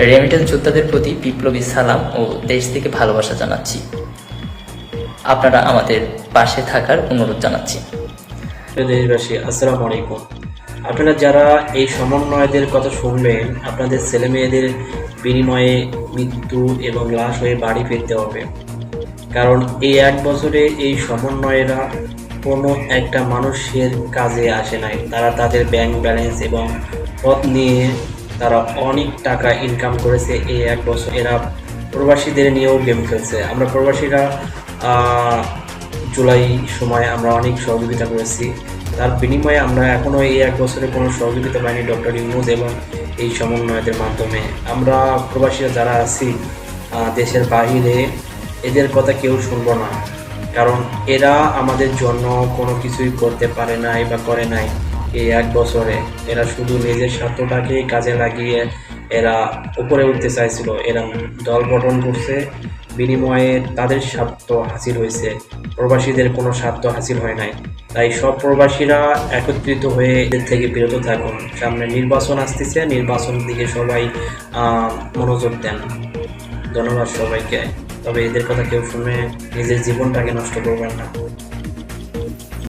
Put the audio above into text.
Remittance যোদ্ধাদের প্রতি বিপ্লবী সালাম ও দেশ থেকে ভালোবাসা জানাচ্ছি। আপনারা আমাদের পাশে থাকার অনুরোধ জানাচ্ছি। দেশবাসী, আসসালামু আলাইকুম। আপনারা যারা এই সমন্বয়দের কথা শুনবেন, আপনাদের ছেলে মেয়েদের বিনিময়ে মৃত্যু এবং লাশ হয়ে বাড়ি ফিরতে হবে। কারণ এই এক বছরে এই সমন্বয়েরা কোনো একটা মানুষের কাজে আসে নাই। তারা তাদের ব্যাংক ব্যালেন্স এবং পথ নিয়ে তারা অনেক টাকা ইনকাম করেছে এই এক বছর। এরা প্রবাসীদের নিয়েও গেম খেলছে। আমরা প্রবাসীরা জুলাই সময় আমরা অনেক সহযোগিতা করেছি। তার বিনিময়ে আমরা এখনও এই এক বছরে কোনো সহযোগিতা পাইনি ডক্টর ইউনুস এবং এই সমন্বয়দের মাধ্যমে। আমরা প্রবাসীরা যারা আছি দেশের বাহিরে, এদের কথা কেউ শুনব না। কারণ এরা আমাদের জন্য কোনো কিছুই করতে পারে নাই বা করে নাই। এই এক বছরে এরা শুধু নিজের স্বার্থটাকে কাজে লাগিয়ে এরা উপরে উঠতে চাইছিল। এরা দল গঠন করছে, বিনিময়ে তাদের স্বার্থ হাসিল হয়েছে। প্রবাসীদের কোনো স্বার্থ হাসিল হয় নাই। তাই সব প্রবাসীরা একত্রিত হয়ে এদের থেকে বিরত থাকুন। সামনে নির্বাচন আসতেছে, নির্বাচন দিকে সবাই মনোযোগ দেন। ধন্যবাদ সবাইকে। তবে এদের কথা কেউ শুনে নিজের জীবনটাকে নষ্ট করবেন না।